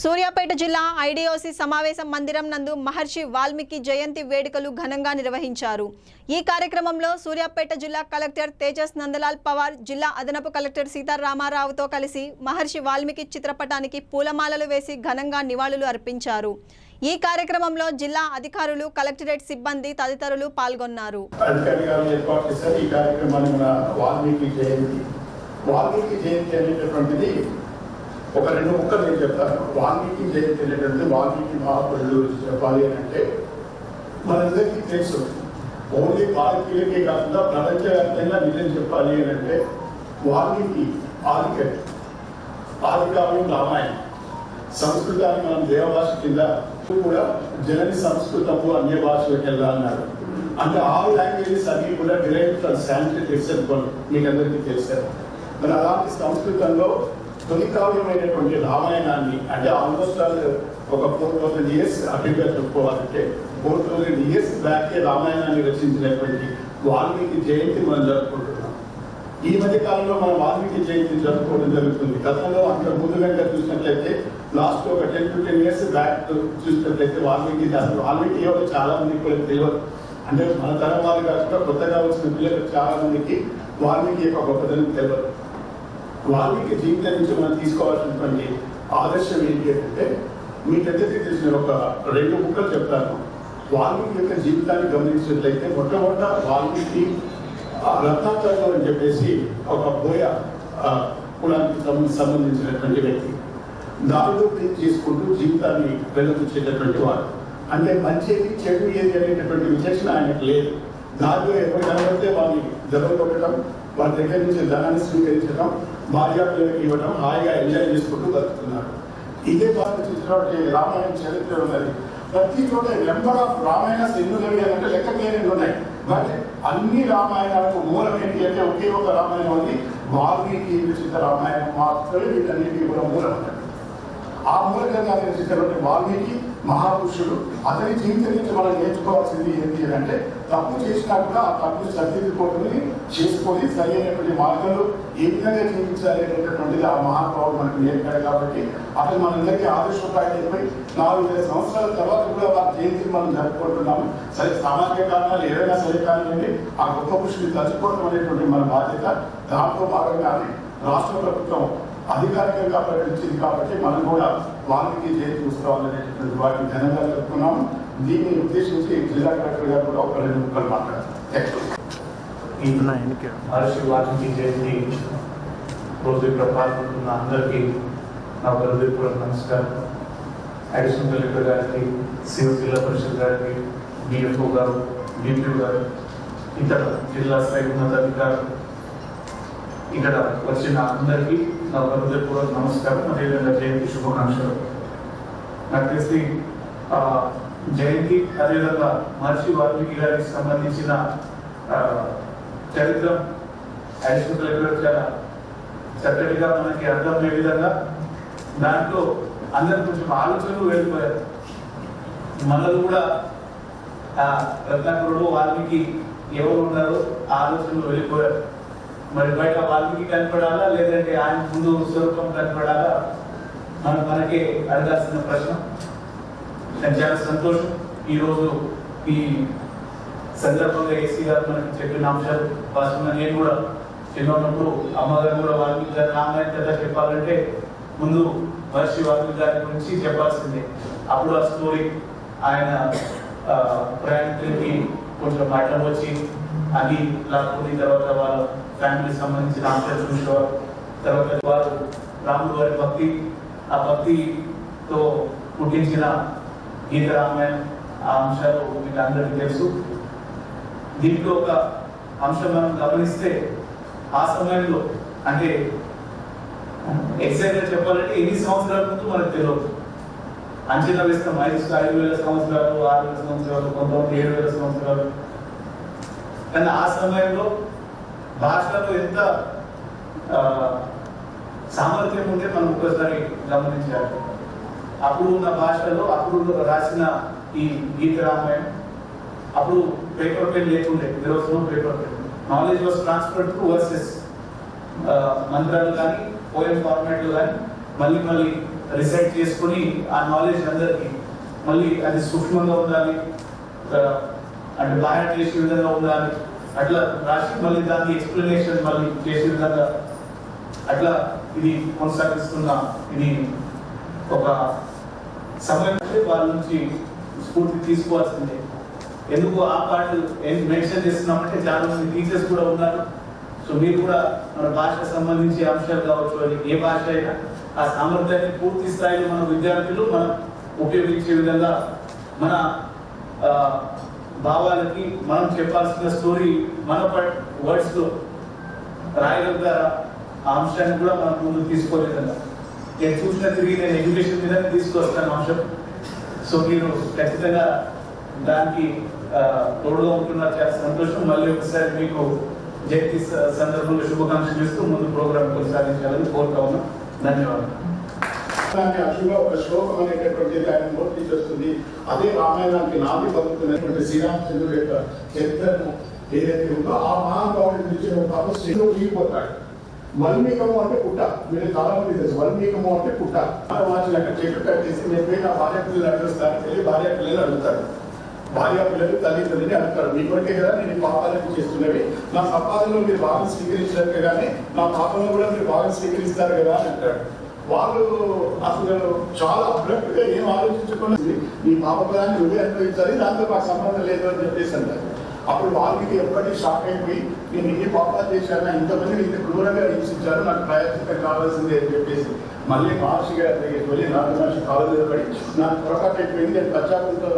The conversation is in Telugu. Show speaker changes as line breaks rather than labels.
సూర్యాపేట జిల్లా ఐడిఓసి సమావేశం మందిరం నందు మహర్షి వాల్మీకి జయంతి వేడుకలు ఘనంగా నిర్వహించారు. ఈ కార్యక్రమంలో సూర్యాపేట జిల్లా కలెక్టర్ తేజస్ నందలాల్ పవార్ జిల్లా అదనపు కలెక్టర్ సీతారామారావుతో కలిసి మహర్షి వాల్మీకి చిత్రపటానికి పూలమాలలు వేసి ఘనంగా నివాళులు అర్పించారు. ఈ కార్యక్రమంలో జిల్లా అధికారులు కలెక్టరేట్ సిబ్బంది తదితరులు పాల్గొన్నారు.
వాల్మీకి జయంతి వాల్మీకి జయంతి అనేటటువంటిది ఒక రెండు ముక్కలు నేను చెప్తాను. వాల్మీకి జయంతి అనేటువంటిది వాల్మీకి మహాపురుడు చెప్పాలి అని అంటే మనందరికీ తెలుసు. ఓన్లీ భారతీయులకే కాకుండా ప్రపంచవ్యాప్తంగా నిజం చెప్పాలి అని అంటే వాల్మీకి ఆదికవి ఆదికావ్యం రామాయణం. సంస్కృతాన్ని మనం దేవభాష కింద కూడా జనని సంస్కృతము అన్య భాషలకు అన్నారు. అంటే ఆల్ లాంగ్వేజెస్ అన్ని కూడా డిరైవ్ ఫ్రమ్ సాంస్క్రిట్ ఇట్సెల్ఫ్ మీకు అందరికీ తెలుసారు. మరి అలాంటి సంస్కృతంలో తొలి కావ్యమైనటువంటి రామాయణాన్ని అంటే ఆల్మోస్ట్ ఆల్ ఒక ఫోర్ థౌసండ్ ఇయర్స్ అటుగా చెప్పుకోవాలంటే ఫోర్ థౌసండ్ ఇయర్స్ బ్యాకే రామాయణాన్ని రచించినటువంటి వాల్మీకి జయంతి మనం జరుపుకుంటున్నాం. ఈ మధ్య కాలంలో మనం వాల్మీకి జయంతి జరుపుకోవడం జరుగుతుంది. గతంలో అంత ముందు వెంట చూసినట్లయితే లాస్ట్ ఒక ten to ten years back చూసినట్లయితే వాల్మీకి అసలు వాల్మీకి ఎవరు చాలా మందికి కూడా తెలియదు. అంటే మన తరం వాళ్ళు కాకుండా కొత్తగా వచ్చిన పిల్లలకు చాలా మందికి వాల్మీకి యొక్క గొప్పతనం తెలియదు. వాల్మీకి జీవితం నుంచి మనం తీసుకోవాల్సినటువంటి ఆదర్శం ఏంటి అంటే మీకందరికీ తెలిసిన ఒక రెండు ముక్కలు చెప్తాను. వాల్మీకి యొక్క జీవితాన్ని గమనించినట్లయితే మొట్టమొదట వాల్మీకి ఆ అని చెప్పేసి ఒక బోయ కులానికి సంబంధించినటువంటి వ్యక్తి. దారిలో చేసుకుంటూ జీవితాన్ని వెళ్ళకొచ్చేటటువంటి వారు అంటే మంచి ఏది చెడు ఏది అనేటటువంటి విచక్షణ ఆయనకు లేదు. దారిలో ఎవరు కనబడితే వాళ్ళని దెబ్బ కొట్టడం వారి దగ్గర నుంచి ధనాన్ని స్వీకరించడం భార్య పిల్లలకి ఇవ్వడం హాయిగా ఎంజాయ్ చేసుకుంటూ బతుకుతున్నారు. ఇదే భారత చూసినటువంటి రామాయణ చరిత్ర ఉన్నది. ప్రతి చోట నెంబర్ ఆఫ్ రామాయణ ఎన్ని అంటే లెక్క లేని ఉన్నాయి. బట్ అన్ని రామాయణాలకు మూలం ఏంటి అంటే ఒకే ఒక రామాయణం ఉంది. వాల్మీకి రచిత రామాయణం మాత్రమే వీటన్నిటికీ కూడా మూలం ఉన్నది ఆ మూల గ్రంథాన్ని రచించినటువంటి వాల్మీకి మహాపురుషుడు అతని జీవితం నుంచి మనం నేర్చుకోవాల్సింది ఏంటి అని అంటే తప్పు చేసినా కూడా ఆ తప్పు సరిదిద్దుకోవడం చేసుకొని సరి అయినటువంటి మార్గంలో ఏ విధంగా జీవించాలి అనేటటువంటిది ఆ మహానుభావుడు మనకు నేర్పాడు కాబట్టి అతను మనందరికీ ఆదర్శప్రాయం నాలుగు వేల సంవత్సరాల తర్వాత కూడా వారి జయంతిని మనం జరుపుకుంటున్నాము. సరే సామాజిక కారణాలు ఏదైనా సరే కానివ్వండి ఆ గొప్ప పురుషుని తలుచుకోవడం అనేటువంటి మన బాధ్యత. దాంతో భాగంగానే రాష్ట్ర ప్రభుత్వం అధికారికంగా ప్రకటించింది కాబట్టి మనం కూడా వాల్మీకి జయంతి ఉత్సవాలు అనేటటువంటి వాటిని ఘనంగా జరుపుకున్నాం దీన్ని ఉద్దేశించి జిల్లా కలెక్టర్ గారు కూడా ఒక రెండు ముక్కలు మాట్లాడారు.
ఈ మహర్షి వాల్మీకి జయంతి రోజు ఇక్కడ పాల్గొంటున్న అందరికీ నా హృదయపూర్వక నమస్కారం. అడిషనల్ కలెక్టర్ గారికి సివిల్ జిల్లా పరిషత్ గారికి డిఎఫ్ఓ గారు డిపిఓ గారు ఇతర జిల్లా స్థాయి ఉన్నతాధికారులు ఇక్కడ వచ్చిన అందరికీ నా హృదయపూర్వక నమస్కారం అదేవిధంగా జయంతి శుభాకాంక్షలు. నాకు తెలిసి జయంతి అదేవిధంగా మహర్షి వాల్మీకి గారికి సంబంధించిన ఆ, చరిత్ర అడిషనల్ చాలా చక్కటిగా మనకి అర్థమయ్యే విధంగా దాంట్లో అందరు కొంచెం ఆలోచనలు వెళ్ళిపోయారు. మనలో కూడా ఆ రత్నాకరుడు వాల్మీకి ఎవరు ఉన్నారో ఆలోచనలు వెళ్ళిపోయారు. మరి బయట వాల్మీకి కనపడాలా? లేదంటే ఆయన ముందు స్వరూపం కనపడాలా? మన మనకి అడగాల్సిన ప్రశ్న. నేను చాలా సంతోషం. ఈరోజు ఈ సందర్భంగా ఏసీ గారు మనకి చెప్పిన అంశాలు వాస్తవంగా నేను కూడా చిన్నప్పుడు అమ్మగారు కూడా వాల్మీకి గారి రామాయణ చెప్పాలంటే ముందు మహర్షి వాల్మీకి గారి గురించి చెప్పాల్సిందే. అప్పుడు ఆ స్టోరీ ఆయన ప్రయాణికులకి కొంచెం బయట వచ్చి అది లాక్కుని తర్వాత వాళ్ళ ఫ్యామిలీకి సంబంధించిన అంశాలు చూసేవారు తర్వాత వారు రాముడు వారి భక్తి ఆ భక్తితో పుట్టించిన గీత రామాయణం ఆ అంశాలు మీకు అందరికీ తెలుసు. దీంట్లో ఒక అంశం మనం గమనిస్తే ఆ సమయంలో అంటే ఎగ్జాక్ట్ చెప్పాలంటే ఎన్ని సంవత్సరాల ముందు మనకు తెలియదు. అంచనా వేస్తాం ఐదు ఐదు వేల సంవత్సరాలు ఆరు వేల సంవత్సరాలు కొంతమంది ఏడు వేల సంవత్సరాలు. కానీ ఆ సమయంలో భాషలో ఎంత సామర్థ్యం ఉంటే మనం ఒక్కసారి గమనించాలి. అప్పుడు ఉన్న భాషలో అప్పుడు రాసిన ఈ గీత రామాయణం అప్పుడు పేపర్ పెన్ లేకుండే విరోచనం paper pen. Knowledge was transfer to verses మంత్రాలు కానీ పోయం ఫార్మాట్లు కానీ మళ్ళీ మళ్ళీ రిసైట్ చేసుకుని ఆ నాలెడ్జ్ అందరికీ మళ్ళీ అది సూక్ష్మంగా ఉండాలి అంటే బాగా చేసే విధంగా ఉండాలి అట్లా రాసి మళ్ళీ దానికి ఎక్స్ప్లెనేషన్ మళ్ళీ చేసే విధంగా అట్లా ఇది కొనసాగిస్తున్న ఇది ఒక సమయం వాళ్ళ నుంచి స్ఫూర్తి తీసుకోవాల్సిందే. ఎందుకు ఆ పార్ట్ మెన్షన్ చేస్తున్నామంటే చాలా మంది టీచర్స్ కూడా ఉన్నారు. సో మీరు కూడా మన భాషకు సంబంధించి అంశాలు కావచ్చు అని ఏ భాష అయినా ఆ సామర్థ్యాన్ని పూర్తి స్థాయిలో మన విద్యార్థులు మనం ఉపయోగించే విధంగా మన భావాలకి మనం చెప్పాల్సిన స్టోరీ మన వర్డ్స్లో రాయగలుగుతారా ఆ అంశాన్ని కూడా మనం ముందుకు తీసుకోలే నేను చూసిన తిరిగి నేను ఎడ్యుకేషన్ మీద తీసుకొస్తాను అంశం. సో మీరు ఖచ్చితంగా దానికి తోడుగా ఉంటున్నారు. చాలా సంతోషం. మళ్ళీ ఒకసారి మీకు జయంతి సందర్భంగా శుభాకాంక్షలు చేస్తూ ముందు ప్రోగ్రామ్ కొనసాగించాలని కోరుతా ఉన్నాం. ధన్యవాదాలు.
ఒక శ్లోకం అనేటటువంటిది ఆయన నోట్ అదే రామాయణానికి నాది పలుకుతున్నటువంటి శ్రీరామచంద్రుడు యొక్క చరిత్రను ఏదైతే ఉందో ఆ మహానుభావుడి నుంచి ఒక తపస్సు ఊగిపోతాడు వల్మీకము అంటే పుట్ట. మీరు చాలా మంది తెలుసు. వల్మీకము అంటే పుట్ట. వాటిని అక్కడ చెట్టు కట్టేసి నేను పోయి నా భార్య పిల్లలు అడుగుతాను వెళ్ళి భార్య పిల్లలు అడుగుతాడు. భార్య పిల్లలు తల్లిదండ్రులని అడుగుతారు. మీ కొరకే కదా నేను పాపాలను చేస్తున్నవి. నా సంపాదనలో మీరు భాగం స్వీకరించినట్టు కానీ నా పాపంలో కూడా మీరు భాగం స్వీకరిస్తారు కదా అని అంటాడు. వాళ్ళు అసలు చాలా అబ్రప్ట్గా ఏం ఆలోచించుకున్నది? ఈ పాపదాన్ని నువ్వే అనుభవించాలి దాంతో నాకు సంబంధం లేదు అని చెప్పేసి అంటారు. అప్పుడు వాళ్ళకి ఎప్పటికీ షాక్ అయిపోయి నేను ఇన్ని పాపాలు చేశాను? ఇంతమంది ఇంత క్రూరంగా హింసించారు నాకు ప్రయత్నం కావాల్సిందే అని చెప్పేసి. మళ్ళీ మహర్షి గారి దగ్గరికి వెళ్ళి నాకు మనిషి కాలు పడి నాకు పొరపాటు అయిపోయింది నేను పశ్చాత్తంతో